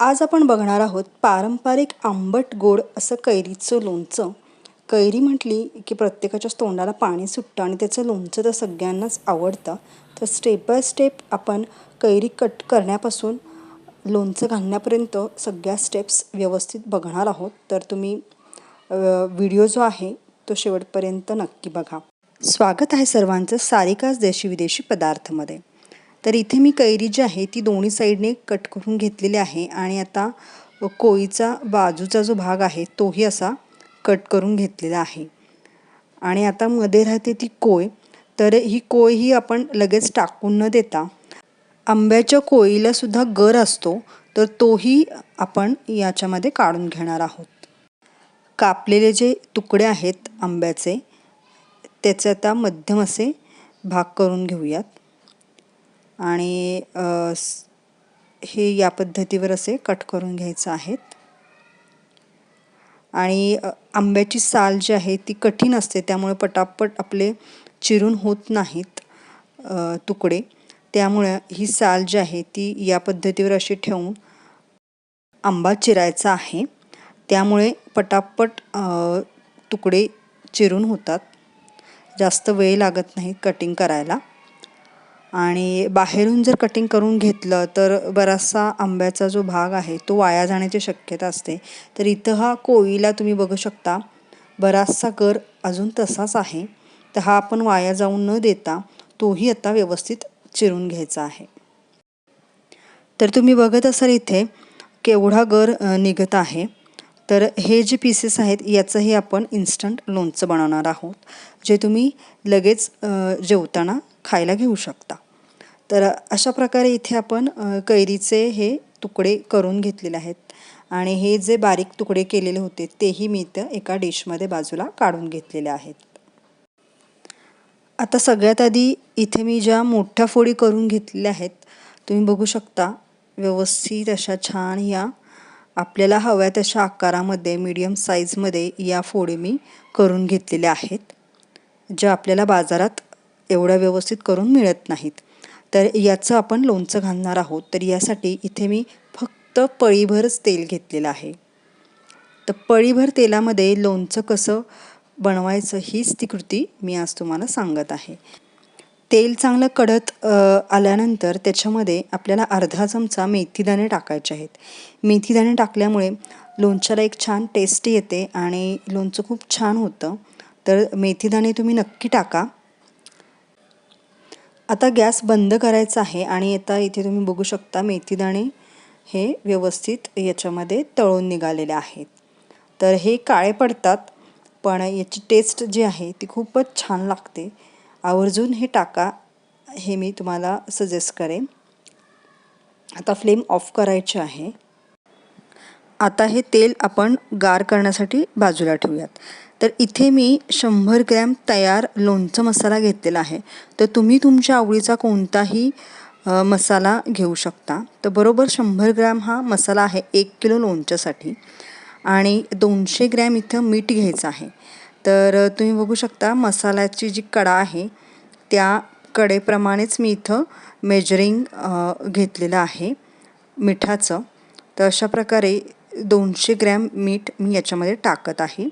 आज आपण बघणार आहोत पारंपरिक आंबट गोड असं कैरीचं लोणचं. कैरी म्हटली की प्रत्येकाच्याच तोंडाला पाणी सुटतं आणि त्याचं लोणचं तर सगळ्यांनाच आवडतं. तर स्टेप बाय स्टेप आपण कैरी कट करण्यापासून लोणचं घालण्यापर्यंत सगळ्या स्टेप्स व्यवस्थित बघणार आहोत. तर तुम्ही व्हिडिओ जो आहे तो शेवटपर्यंत नक्की बघा. स्वागत आहे सर्वांचं सारिकाच देशी विदेशी पदार्थमध्ये. तर इथे मी कैरी जी आहे ती दोन्ही साईडने कट करून घेतलेली आहे आणि आता कोळीचा बाजूचा जो भाग आहे तोही असा कट करून घेतलेला आहे. आणि आता मध्ये राहते ती कोय तर ही कोय ही आपण लगेच टाकून न देता आंब्याच्या कोळीला सुद्धा गर असतो तर तोही आपण याच्यामध्ये काढून घेणार आहोत. कापलेले जे तुकडे आहेत आंब्याचे त्याचे आता मध्यम असे भाग करून घेऊयात. आणि हे या पद्धतीवर असे कट करून घ्यायचं आहेत. आणि आंब्याची साल जी आहे ती कठीण असते त्यामुळे पटापट आपले चिरून होत नाहीत तुकडे. त्यामुळे ही साल जी आहे ती या पद्धतीवर अशी ठेवून आंबा चिरायचा आहे. त्यामुळे पटापट तुकडे चिरून होतात. जास्त वेळ लागत नाही कटिंग करायला. आणि बाहेरून जर कटिंग करून घेतलं तर बराचसा आंब्याचा जो भाग आहे तो वाया जाण्याची शक्यता असते. तर इथं हा कोळीला तुम्ही बघू शकता बराचसा कर अजून तसाच आहे. तर हा आपण वाया जाऊन न देता तोही आता व्यवस्थित चिरून घ्यायचा आहे. तर तुम्ही बघत असाल इथे केवढा गर निघत आहे. तर हे जे पीसेस आहेत याचंही आपण इन्स्टंट लोणचं बनवणार आहोत जे तुम्ही लगेच जेवताना खायला घेऊ शकता. तर अशा प्रकारे इथे आपण कैरीचे हे तुकडे करून घेतलेले आहेत. आणि हे जे बारीक तुकडे केलेले होते तेही मी इथं एका डिशमध्ये बाजूला काढून घेतलेले आहेत. आता सगळ्यात आधी इथे मी ज्या मोठ्या फोडी करून घेतलेल्या आहेत तुम्ही बघू शकता व्यवस्थित अशा छान या आपल्याला हव्या तशा आकारामध्ये मीडियम साईजमध्ये या फोडी मी करून घेतलेल्या आहेत ज्या आपल्याला बाजारात एवढ्या व्यवस्थित करून मिळत नाहीत. तर याचं आपण लोणचं घालणार आहोत. तर यासाठी इथे मी फक्त पळीभरच तेल घेतलेलं आहे. तर पळीभर तेलामध्ये लोणचं कसं बनवायचं हीच ती कृती मी आज तुम्हाला सांगत आहे. तेल चांगलं कडत आल्यानंतर त्याच्यामध्ये आपल्याला अर्धा चमचा मेथीदाणे टाकायचे आहेत. मेथीदाणे टाकल्यामुळे लोणच्याला एक छान टेस्ट येते आणि लोणचं खूप छान होतं. तर मेथीदाणे तुम्ही नक्की टाका. आता गॅस बंद करायचा आहे आणि आता इथे तुम्ही बघू शकता मेथीदाणे हे व्यवस्थित याच्यामध्ये तळून निघालेले आहेत. तर हे काळे पडतात पण याची टेस्ट जी आहे ती खूपच छान लागते. आवर्जून हे टाका हे मी तुम्हाला सजेस्ट करेन. आता फ्लेम ऑफ करायचे आहे. आता हे तेल आपण गार करण्यासाठी बाजूला ठेवूयात. तर इथे मी शंभर ग्रॅम तयार लोणचं मसाला घेतलेला आहे. तर तुम्ही तुमच्या आवडीचा कोणताही मसाला घेऊ शकता. तर बरोबर शंभर ग्रॅम हा मसाला आहे एक किलो लोणच्यासाठी. आणि दोनशे ग्रॅम इथं मीठ घ्यायचं आहे. तर तुम्ही बघू शकता मसाल्याची जी कडा आहे त्या कडेप्रमाणेच मी इथं मेजरिंग घेतलेलं आहे मिठाचं. तर अशा प्रकारे दोनशे ग्रॅम मीठ मी याच्यामध्ये टाकत आहे.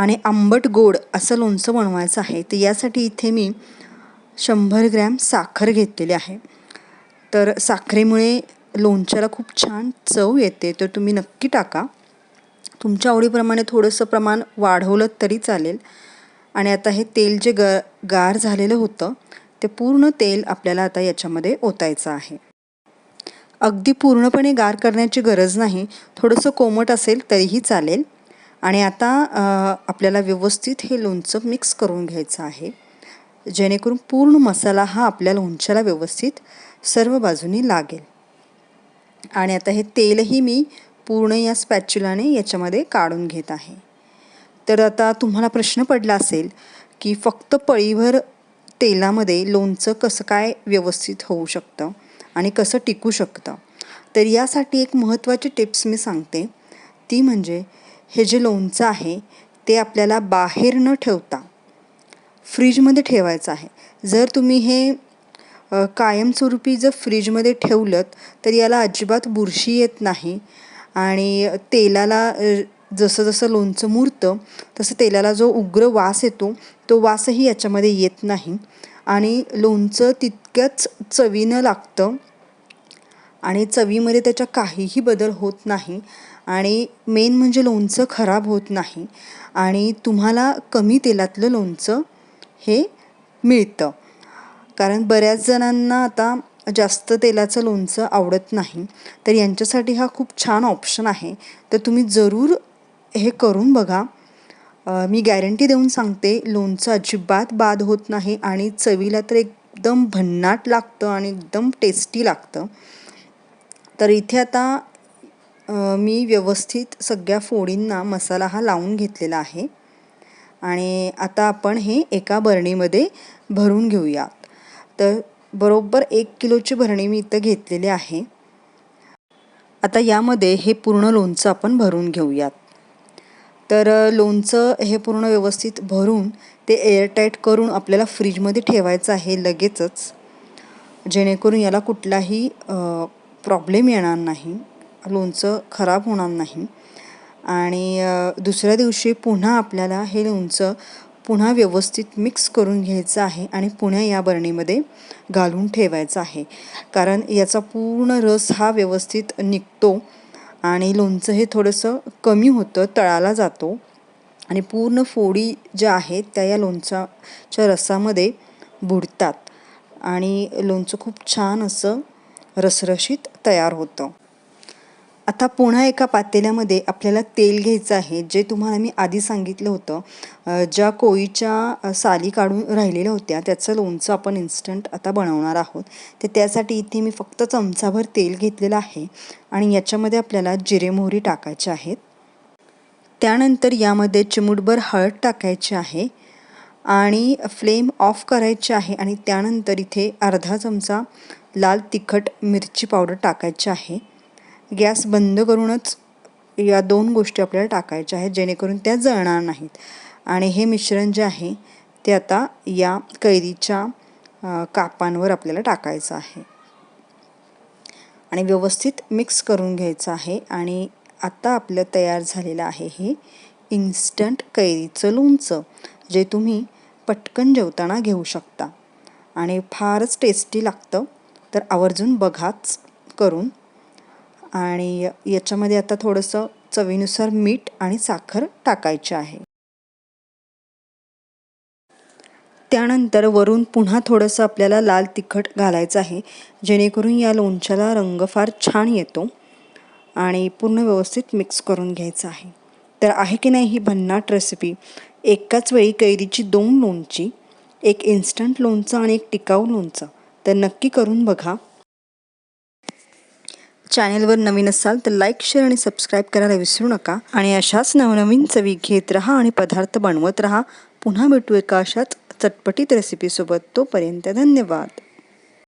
आणि आंबट गोड असं लोणचं बनवायचं आहे तर यासाठी इथे मी शंभर ग्रॅम साखर घेतलेली आहे. तर साखरेमुळे लोणच्याला खूप छान चव येते तर तुम्ही नक्की टाका. तुमच्या आवडीप्रमाणे थोडंसं प्रमाण वाढवलं तरी चालेल. आणि आता हे तेल जे ग गार झालेलं होतं ते पूर्ण तेल आपल्याला आता याच्यामध्ये ओतायचं आहे. अगदी पूर्णपणे गार करण्याची गरज नाही. थोडंसं कोमट असेल तरीही चालेल. आणि आता आपल्याला व्यवस्थित हे लोणचं मिक्स करून घ्यायचं आहे. जेणेकरून पूर्ण मसाला हा आपल्या लोणच्याला व्यवस्थित सर्व बाजूनी लागेल. आणि आता हे तेलही मी पूर्ण या स्पॅच्युलाने याच्यामध्ये काढून घेत आहे. तर आता तुम्हाला प्रश्न पडला असेल की फक्त पळीभर तेलामध्ये लोणचं कसं काय व्यवस्थित होऊ शकतं आणि कसं टिकू शकतं? तर यासाठी एक महत्त्वाची टिप्स मी सांगते. ती म्हणजे हे जे लोणचं आहे ते आपल्याला बाहेर न ठेवता फ्रीजमध्ये ठेवायचं आहे. जर तुम्ही हे कायमस्वरूपी जर फ्रीजमध्ये ठेवलं तर याला अजिबात बुरशी येत नाही. आणि तेलाला जसं जसं लोणचं मुरतं तसं तेलाला जो उग्र वास येतो तो वासही याच्यामध्ये येत नाही. आणि लोणचं तितक्याच चवीनं लागतं. आणि चवीमध्ये त्याच्या काहीही बदल होत नाही आणि मेन म्हणजे लोणचं खराब होत नाही आणि तुम्हाला कमी तेलातलं लोणचं हे मिळतं. कारण बऱ्याच जणांना आता जास्त तेलाचं लोणचं आवडत नाही. तर यांच्यासाठी हा खूप छान ऑप्शन आहे. तर तुम्ही जरूर हे करून बघा. मी गॅरंटी देऊन सांगते लोणचं अजिबात बाद होत नाही आणि चवीला तर एकदम भन्नाट लागतं आणि एकदम टेस्टी लागतं. तर इथे आता मी व्यवस्थित सगळ्या फोडींना मसाला हा लावून घेतलेला आहे. आणि आता आपण हे एका बरणीमध्ये भरून घेऊयात. तर बरोबर एक किलोची भरणी मी इथं घेतलेली आहे. आता यामध्ये हे पूर्ण लोणचं आपण भरून घेऊयात. तर लोणचं हे पूर्ण व्यवस्थित भरून ते एअरटाईट करून आपल्याला फ्रीजमध्ये ठेवायचं आहे लगेचच. जेणेकरून याला कुठलाही प्रॉब्लेम येणार नाही लोणचं खराब होणार नाही. आणि दुसऱ्या दिवशी पुन्हा आपल्याला हे लोणचं पुन्हा व्यवस्थित मिक्स करून घ्यायचं आहे आणि पुन्हा या बरणीमध्ये घालून ठेवायचं आहे. कारण याचा पूर्ण रस हा व्यवस्थित निघतो आणि लोणचं हे थोडंसं कमी होतं तळाला जातो. आणि पूर्ण फोडी ज्या आहेत त्या या लोणच्याच्या रसामध्ये बुडतात. आणि लोणचं खूप छान असं रसरशीत तयार होतं. आता पुन्हा एका पातेल्यामध्ये आपल्याला तेल घ्यायचं आहे जे तुम्हाला मी आधी सांगितलं होतं ज्या कोळीच्या साली काढून राहिलेल्या होत्या त्याचं लोणचं आपण इन्स्टंट आता बनवणार आहोत. तर त्यासाठी इथे मी फक्त चमचाभर तेल घेतलेलं आहे आणि याच्यामध्ये आपल्याला जिरे मोहरी टाकायचे आहेत. त्यानंतर यामध्ये चिमूटभर हळद टाकायची आहे. आणि फ्लेम ऑफ करायची आहे आणि त्यानंतर इथे अर्धा चमचा लाल तिखट मिरची पावडर टाकायची आहे. गॅस बंद करूनच या दोन गोष्टी आपल्याला टाकायच्या आहेत जेणेकरून त्या जळणार नाहीत. आणि हे मिश्रण जे आहे ते आता या कैरीच्या कापांवर आपल्याला टाकायचं आहे. आणि व्यवस्थित मिक्स करून घ्यायचं आहे आणि आता आपलं तयार झालेलं आहे हे इन्स्टंट कैरीचं लोणचं. जे तुम्ही पटकन जेवताना घेऊ शकता. आणि फारच टेस्टी लागतं. तर आवर्जून बघाच करून. आणि याच्यामध्ये आता थोडंसं चवीनुसार मीठ आणि साखर टाकायची आहे. त्यानंतर वरून पुन्हा थोडंसं आपल्याला लाल तिखट घालायचं आहे. जेणेकरून या लोणच्याला रंग फार छान येतो. आणि पूर्ण व्यवस्थित मिक्स करून घ्यायचं आहे. तर आहे की नाही ही भन्नाट रेसिपी एकाच वेळी कैरीची दोन लोणची एक इन्स्टंट लोणचं आणि एक टिकाऊ लोणचं. तर नक्की करून बघा. चॅनेलवर नवीन असाल तर लाईक शेअर आणि सबस्क्राईब करायला विसरू नका. आणि अशाच नवनवीन चवी घेत राहा आणि पदार्थ बनवत राहा. पुन्हा भेटू एका अशाच चटपटीत रेसिपीसोबत तोपर्यंत धन्यवाद.